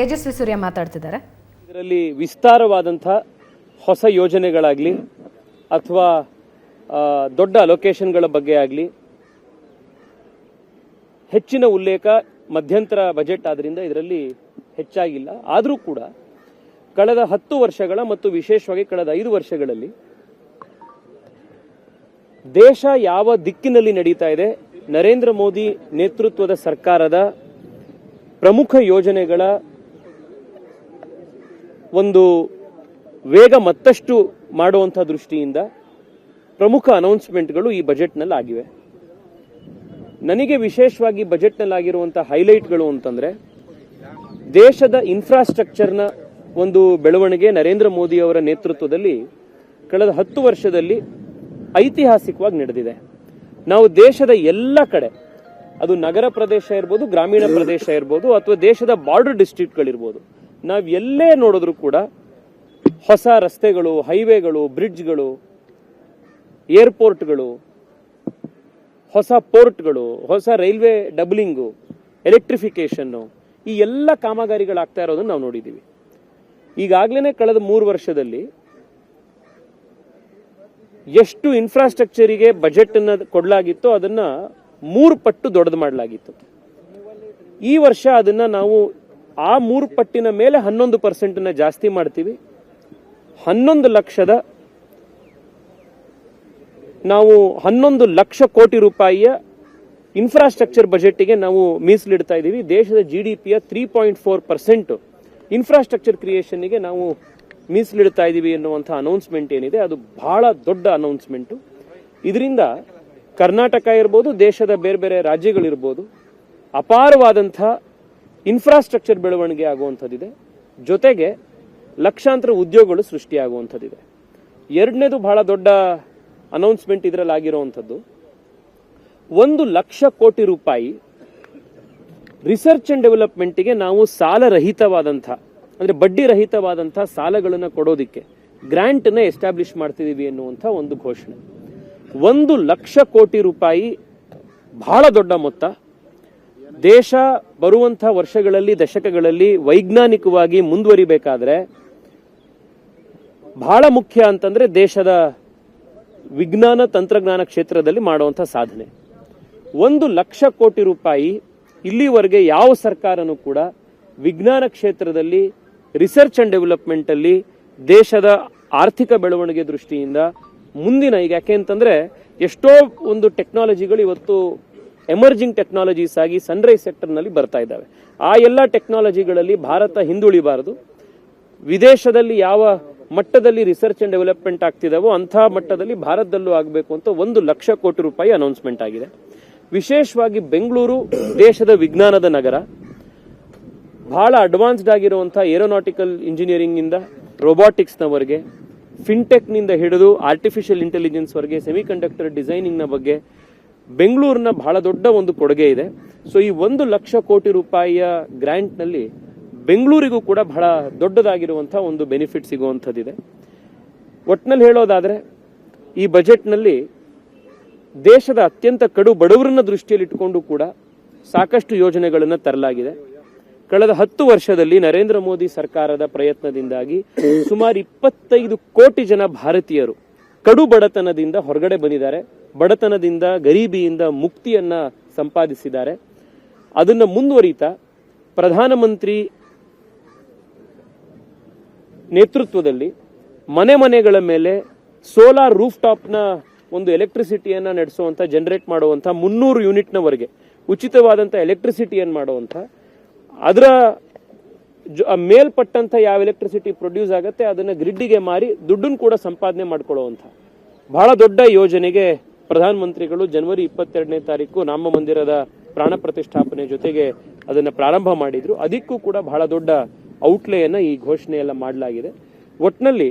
ತೇಜಸ್ವಿ ಸೂರ್ಯ ಮಾತಾಡ್ತಿದ್ದಾರೆ. ಇದರಲ್ಲಿ ವಿಸ್ತಾರವಾದಂಥ ಹೊಸ ಯೋಜನೆಗಳಾಗಲಿ ಅಥವಾ ದೊಡ್ಡ ಲೊಕೇಶನ್ಗಳ ಬಗ್ಗೆ ಆಗಲಿ, ಹೆಚ್ಚಿನ ಉಲ್ಲೇಖ ಮಧ್ಯಂತರ ಬಜೆಟ್ ಆದ್ದರಿಂದ ಇದರಲ್ಲಿ ಹೆಚ್ಚಾಗಿಲ್ಲ. ಆದರೂ ಕೂಡ ಕಳೆದ ಹತ್ತು ವರ್ಷಗಳ ಮತ್ತು ವಿಶೇಷವಾಗಿ ಕಳೆದ ಐದು ವರ್ಷಗಳಲ್ಲಿ ದೇಶ ಯಾವ ದಿಕ್ಕಿನಲ್ಲಿ ನಡೀತಾ ಇದೆ, ನರೇಂದ್ರ ಮೋದಿ ನೇತೃತ್ವದ ಸರ್ಕಾರದ ಪ್ರಮುಖ ಯೋಜನೆಗಳ ಒಂದು ವೇಗ ಮತ್ತಷ್ಟು ಮಾಡುವಂಥ ದೃಷ್ಟಿಯಿಂದ ಪ್ರಮುಖ ಅನೌನ್ಸ್ಮೆಂಟ್ಗಳು ಈ ಬಜೆಟ್ನಲ್ಲಿ ಆಗಿವೆ. ನನಗೆ ವಿಶೇಷವಾಗಿ ಬಜೆಟ್ನಲ್ಲಿ ಆಗಿರುವಂಥ ಹೈಲೈಟ್ಗಳು ಅಂತಂದ್ರೆ, ದೇಶದ ಇನ್ಫ್ರಾಸ್ಟ್ರಕ್ಚರ್ನ ಒಂದು ಬೆಳವಣಿಗೆ ನರೇಂದ್ರ ಮೋದಿ ಅವರ ನೇತೃತ್ವದಲ್ಲಿ ಕಳೆದ ಹತ್ತು ವರ್ಷದಲ್ಲಿ ಐತಿಹಾಸಿಕವಾಗಿ ನಡೆದಿದೆ. ನಾವು ದೇಶದ ಎಲ್ಲ ಕಡೆ, ಅದು ನಗರ ಪ್ರದೇಶ ಇರ್ಬೋದು, ಗ್ರಾಮೀಣ ಪ್ರದೇಶ ಇರ್ಬೋದು, ಅಥವಾ ದೇಶದ ಬಾರ್ಡರ್ ಡಿಸ್ಟ್ರಿಕ್ಟ್ಗಳಿರ್ಬೋದು ನಾವು ಎಲ್ಲೇ ನೋಡಿದ್ರು ಕೂಡ ಹೊಸ ರಸ್ತೆಗಳು, ಹೈವೇಗಳು, ಬ್ರಿಡ್ಜ್ಗಳು, ಏರ್ಪೋರ್ಟ್ಗಳು, ಹೊಸ ಪೋರ್ಟ್ಗಳು, ಹೊಸ ರೈಲ್ವೆ ಡಬ್ಲಿಂಗು ಎಲೆಕ್ಟ್ರಿಫಿಕೇಶನ್ನು ಈ ಎಲ್ಲ ಕಾಮಗಾರಿಗಳಾಗ್ತಾ ಇರೋದನ್ನು ನಾವು ನೋಡಿದ್ದೀವಿ ಈಗಾಗಲೇ ಕಳೆದ ಮೂರು ವರ್ಷದಲ್ಲಿ ಎಷ್ಟು ಇನ್ಫ್ರಾಸ್ಟ್ರಕ್ಚರಿಗೆ ಬಜೆಟ್ ಅನ್ನ ಕೊಡಲಾಗಿತ್ತೋ ಅದನ್ನ ಮೂರು ಪಟ್ಟು ದೊಡ್ಡದು ಮಾಡಲಾಗಿತ್ತು. ಈ ವರ್ಷ ಅದನ್ನ ನಾವು ಆ ಮೂರು ಪಟ್ಟಿನ ಮೇಲೆ ಹನ್ನೊಂದು ಪರ್ಸೆಂಟ್ನ ಜಾಸ್ತಿ ಮಾಡ್ತೀವಿ. ಹನ್ನೊಂದು ಲಕ್ಷದ ನಾವು ಹನ್ನೊಂದು ಲಕ್ಷ ಕೋಟಿ ರೂಪಾಯಿಯ ಇನ್ಫ್ರಾಸ್ಟ್ರಕ್ಚರ್ ಬಜೆಟ್ಗೆ ನಾವು ಮೀಸಲಿಡ್ತಾ ಇದ್ದೀವಿ. ದೇಶದ ಜಿ ಡಿ ಪಿಯ three point four percent infrastructure ಕ್ರಿಯೇಷನ್ಗೆ ನಾವು ಮೀಸಲಿಡ್ತಾ ಇದ್ದೀವಿ ಎನ್ನುವಂಥ ಅನೌನ್ಸ್ಮೆಂಟ್ ಏನಿದೆ. ಅದು ಬಹಳ ದೊಡ್ಡ ಅನೌನ್ಸ್ಮೆಂಟು ಇದರಿಂದ ಕರ್ನಾಟಕ ಇರ್ಬೋದು, ದೇಶದ ಬೇರೆ ಬೇರೆ ರಾಜ್ಯಗಳಿರ್ಬೋದು, ಅಪಾರವಾದಂಥ ಇನ್ಫ್ರಾಸ್ಟ್ರಕ್ಚರ್ ಬೆಳವಣಿಗೆ ಆಗುವಂಥದ್ದಿದೆ. ಜೊತೆಗೆ ಲಕ್ಷಾಂತರ ಉದ್ಯೋಗಗಳು ಸೃಷ್ಟಿಯಾಗುವಂಥದ್ದಿದೆ. ಎರಡನೇದು ಬಹಳ ದೊಡ್ಡ ಅನೌನ್ಸ್ಮೆಂಟ್ ಇದರಲ್ಲಿ ಆಗಿರುವಂಥದ್ದು. ಒಂದು ಲಕ್ಷ ಕೋಟಿ ರೂಪಾಯಿ ರಿಸರ್ಚ್ ಅಂಡ್ ಡೆವಲಪ್ಮೆಂಟ್ಗೆ ನಾವು ಸಾಲ ಅಂದರೆ ಬಡ್ಡಿ ರಹಿತವಾದಂಥ ಸಾಲಗಳನ್ನು ಕೊಡೋದಿಕ್ಕೆ ಗ್ರಾಂಟ್ನ ಎಸ್ಟಾಬ್ಲಿಷ್ ಮಾಡ್ತಿದ್ದೀವಿ ಎನ್ನುವಂಥ ಒಂದು ಘೋಷಣೆ. ಒಂದು ಲಕ್ಷ ಕೋಟಿ ರೂಪಾಯಿ ಬಹಳ ದೊಡ್ಡ ಮೊತ್ತ. ದೇಶ ಬರುವಂಥ ವರ್ಷಗಳಲ್ಲಿ, ದಶಕಗಳಲ್ಲಿ ವೈಜ್ಞಾನಿಕವಾಗಿ ಮುಂದುವರಿಬೇಕಾದ್ರೆ ಬಹಳ ಮುಖ್ಯ ಅಂತಂದ್ರೆ ದೇಶದ ವಿಜ್ಞಾನ ತಂತ್ರಜ್ಞಾನ ಕ್ಷೇತ್ರದಲ್ಲಿ ಮಾಡುವಂಥ ಸಾಧನೆ. ಒಂದು ಲಕ್ಷ ಕೋಟಿ ರೂಪಾಯಿ ಇಲ್ಲಿವರೆಗೆ ಯಾವ ಸರ್ಕಾರನೂ ಕೂಡ ವಿಜ್ಞಾನ ಕ್ಷೇತ್ರದಲ್ಲಿ ರಿಸರ್ಚ್ ಅಂಡ್ ಡೆವಲಪ್ಮೆಂಟ್ ಅಲ್ಲಿ ದೇಶದ ಆರ್ಥಿಕ ಬೆಳವಣಿಗೆ ದೃಷ್ಟಿಯಿಂದ ಮುಂದಿನ, ಈಗ ಯಾಕೆ ಅಂತಂದ್ರೆ ಎಷ್ಟೋ ಒಂದು ಟೆಕ್ನಾಲಜಿಗಳು ಇವತ್ತು ಎಮರ್ಜಿಂಗ್ ಟೆಕ್ನಾಲಜೀಸ್ ಆಗಿ ಸನ್ರೈಸ್ ಸೆಕ್ಟರ್ನಲ್ಲಿ ಬರ್ತಾ ಇದ್ದಾವೆ. ಆ ಎಲ್ಲ ಟೆಕ್ನಾಲಜಿಗಳಲ್ಲಿ ಭಾರತ ಹಿಂದುಳಿಬಾರದು. ವಿದೇಶದಲ್ಲಿ ಯಾವ ಮಟ್ಟದಲ್ಲಿ ರಿಸರ್ಚ್ ಅಂಡ್ ಡೆವಲಪ್ಮೆಂಟ್ ಆಗ್ತಿದಾವೋ ಅಂಥ ಮಟ್ಟದಲ್ಲಿ ಭಾರತದಲ್ಲೂ ಆಗಬೇಕು ಅಂತ ಒಂದು ಲಕ್ಷ ಕೋಟಿ ರೂಪಾಯಿ ಅನೌನ್ಸ್ಮೆಂಟ್ ಆಗಿದೆ. ವಿಶೇಷವಾಗಿ ಬೆಂಗಳೂರು ದೇಶದ ವಿಜ್ಞಾನದ ನಗರ. ಬಹಳ ಅಡ್ವಾನ್ಸ್ಡ್ ಆಗಿರುವಂಥ ಏರೋನಾಟಿಕಲ್ ಇಂಜಿನಿಯರಿಂಗ್ ಇಂದ ಫಿನ್ಟೆಕ್ನಿಂದ ನವರೆಗೆ ಫಿನ್ಟೆಕ್ನಿಂದ ಹಿಡಿದು ಆರ್ಟಿಫಿಷಿಯಲ್ ಇಂಟೆಲಿಜೆನ್ಸ್ ವರೆಗೆ ಸೆಮಿಕಂಡಕ್ಟರ್ ಡಿಸೈನಿಂಗ್ನ ಬಗ್ಗೆ ಬೆಂಗಳೂರಿನ ಬಹಳ ದೊಡ್ಡ ಒಂದು ಕೊಡುಗೆ ಇದೆ. ಸೊ ಈ ಒಂದು ಲಕ್ಷ ಕೋಟಿ ರೂಪಾಯಿಯ ಗ್ರ್ಯಾಂಟ್ನಲ್ಲಿ ಬೆಂಗಳೂರಿಗೂ ಕೂಡ ಬಹಳ ದೊಡ್ಡದಾಗಿರುವಂತಹ ಒಂದು ಬೆನಿಫಿಟ್ ಸಿಗುವಂಥದ್ದಿದೆ. ಒಟ್ನಲ್ಲಿ ಹೇಳೋದಾದ್ರೆ, ಈ ಬಜೆಟ್ನಲ್ಲಿ ದೇಶದ ಅತ್ಯಂತ ಕಡು ಬಡವರನ್ನ ದೃಷ್ಟಿಯಲ್ಲಿ ಇಟ್ಟುಕೊಂಡು ಕೂಡ ಸಾಕಷ್ಟು ಯೋಜನೆಗಳನ್ನು ತರಲಾಗಿದೆ. ಕಳೆದ ಹತ್ತು ವರ್ಷದಲ್ಲಿ ನರೇಂದ್ರ ಮೋದಿ ಸರ್ಕಾರದ ಪ್ರಯತ್ನದಿಂದಾಗಿ ಸುಮಾರು ಇಪ್ಪತ್ತೈದು ಕೋಟಿ ಜನ ಭಾರತೀಯರು ಕಡು ಬಡತನದಿಂದ ಹೊರಗಡೆ ಬಂದಿದ್ದಾರೆ. ಬಡತನದಿಂದ, ಗರೀಬಿಯಿಂದ ಮುಕ್ತಿಯನ್ನ ಸಂಪಾದಿಸಿದ್ದಾರೆ. ಅದನ್ನು ಮುಂದುವರಿತಾ ಪ್ರಧಾನಮಂತ್ರಿ ನೇತೃತ್ವದಲ್ಲಿ ಮನೆ ಮನೆಗಳ ಮೇಲೆ ಸೋಲಾರ್ ರೂಫ್ ಟಾಪ್ನ ಒಂದು ಎಲೆಕ್ಟ್ರಿಸಿಟಿಯನ್ನು ನಡೆಸುವಂಥ ಜನರೇಟ್ ಮಾಡುವಂಥ ಮುನ್ನೂರು ಯೂನಿಟ್ನವರೆಗೆ ಉಚಿತವಾದಂಥ ಎಲೆಕ್ಟ್ರಿಸಿಟಿಯನ್ನು ಮಾಡುವಂತ, ಅದರ ಮೇಲ್ಪಟ್ಟಂಥ ಯಾವ ಎಲೆಕ್ಟ್ರಿಸಿಟಿ ಪ್ರೊಡ್ಯೂಸ್ ಆಗುತ್ತೆ, ಅದನ್ನ ಗ್ರಿಡ್ಡಿಗೆ ಮಾರಿ ದುಡ್ಡನ್ನು ಕೂಡ ಸಂಪಾದನೆ ಮಾಡ್ಕೊಳ್ಳುವಂಥ ಬಹಳ ದೊಡ್ಡ ಯೋಜನೆಗೆ ಪ್ರಧಾನಮಂತ್ರಿಗಳು ಜನವರಿ ಇಪ್ಪತ್ತೆರಡನೇ ತಾರೀಕು ರಾಮ ಮಂದಿರದ ಪ್ರಾಣ ಪ್ರತಿಷ್ಠಾಪನೆ ಜೊತೆಗೆ ಅದನ್ನ ಪ್ರಾರಂಭ ಮಾಡಿದ್ರು. ಅದಕ್ಕೂ ಕೂಡ ಬಹಳ ದೊಡ್ಡ ಔಟ್ಲೇಯನ್ನ ಈ ಘೋಷಣೆಯೆಲ್ಲ ಮಾಡಲಾಗಿದೆ. ಒಟ್ನಲ್ಲಿ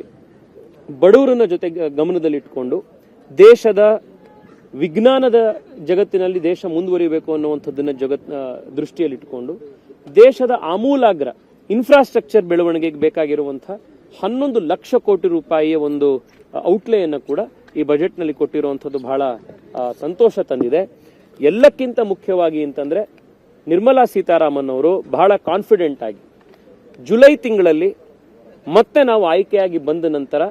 ಬಡವರನ್ನ ಜೊತೆ ಗಮನದಲ್ಲಿಟ್ಕೊಂಡು ದೇಶದ ವಿಜ್ಞಾನದ ಜಗತ್ತಿನಲ್ಲಿ ದೇಶ ಮುಂದುವರಿಬೇಕು ಅನ್ನುವಂಥದ್ದನ್ನ ಜಗತ್ ದೃಷ್ಟಿಯಲ್ಲಿಟ್ಟುಕೊಂಡು ದೇಶದ ಆಮೂಲಾಗ್ರ ಇನ್ಫ್ರಾಸ್ಟ್ರಕ್ಚರ್ ಬೆಳವಣಿಗೆಗೆ ಬೇಕಾಗಿರುವಂತಹ ಹನ್ನೊಂದು ಲಕ್ಷ ಕೋಟಿ ರೂಪಾಯಿಯ ಒಂದು ಔಟ್ಲೇಯನ್ನ ಕೂಡ ಈ ಬಜೆಟ್ನಲ್ಲಿ ಕೊಟ್ಟಿರುವಂಥದ್ದು ಬಹಳ ಸಂತೋಷ ತಂದಿದೆ. ಎಲ್ಲಕ್ಕಿಂತ ಮುಖ್ಯವಾಗಿ ಅಂತಂದ್ರೆ ನಿರ್ಮಲಾ ಸೀತಾರಾಮನ್ ಅವರು ಬಹಳ ಕಾನ್ಫಿಡೆಂಟ್ ಆಗಿ ಜುಲೈ ತಿಂಗಳಲ್ಲಿ ಮತ್ತೆ ನಾವು ಆಯ್ಕೆಯಾಗಿ ಬಂದ ನಂತರ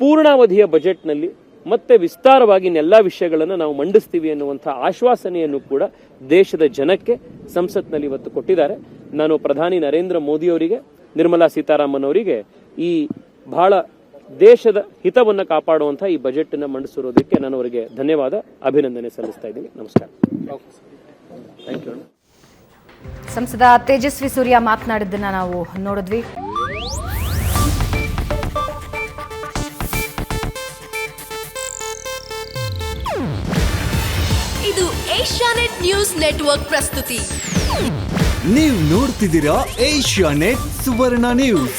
ಪೂರ್ಣಾವಧಿಯ ಬಜೆಟ್ನಲ್ಲಿ ಮತ್ತೆ ವಿಸ್ತಾರವಾಗಿ ಎಲ್ಲ ವಿಷಯಗಳನ್ನು ನಾವು ಮಂಡಿಸ್ತೀವಿ ಅನ್ನುವಂಥ ಆಶ್ವಾಸನೆಯನ್ನು ಕೂಡ ದೇಶದ ಜನಕ್ಕೆ ಸಂಸತ್ನಲ್ಲಿ ಇವತ್ತು ಕೊಟ್ಟಿದ್ದಾರೆ. ನಾನು ಪ್ರಧಾನಿ ನರೇಂದ್ರ ಮೋದಿ ಅವರಿಗೆ, ನಿರ್ಮಲಾ ಸೀತಾರಾಮನ್ ಅವರಿಗೆ ಈ ಬಹಳ ದೇಶದ ಹಿತವನ್ನು ಕಾಪಾಡುವಂಥ ಈ ಬಜೆಟ್ ಅನ್ನು ಮಂಡಿಸಿರೋದಕ್ಕೆ ನಾನು ಅವರಿಗೆ ಧನ್ಯವಾದ ಅಭಿನಂದನೆ ಸಲ್ಲಿಸ್ತಾ ಇದ್ದೀನಿ. ನಮಸ್ಕಾರ. ಥ್ಯಾಂಕ್ ಯು ಸಂಸದ ತೇಜಸ್ವಿ ಸೂರ್ಯ ಮಾತನಾಡಿದ್ದನ್ನ ನಾವು ನೋಡಿದ್ವಿ. ಇದು ಏಷ್ಯಾನೆಟ್ ನ್ಯೂಸ್ ನೆಟ್ವರ್ಕ್ ಪ್ರಸ್ತುತಿ. ನೀವು ನೋಡ್ತಿದ್ದೀರಾ ಏಷ್ಯಾ ನೆಟ್ ಸುವರ್ಣ ನ್ಯೂಸ್.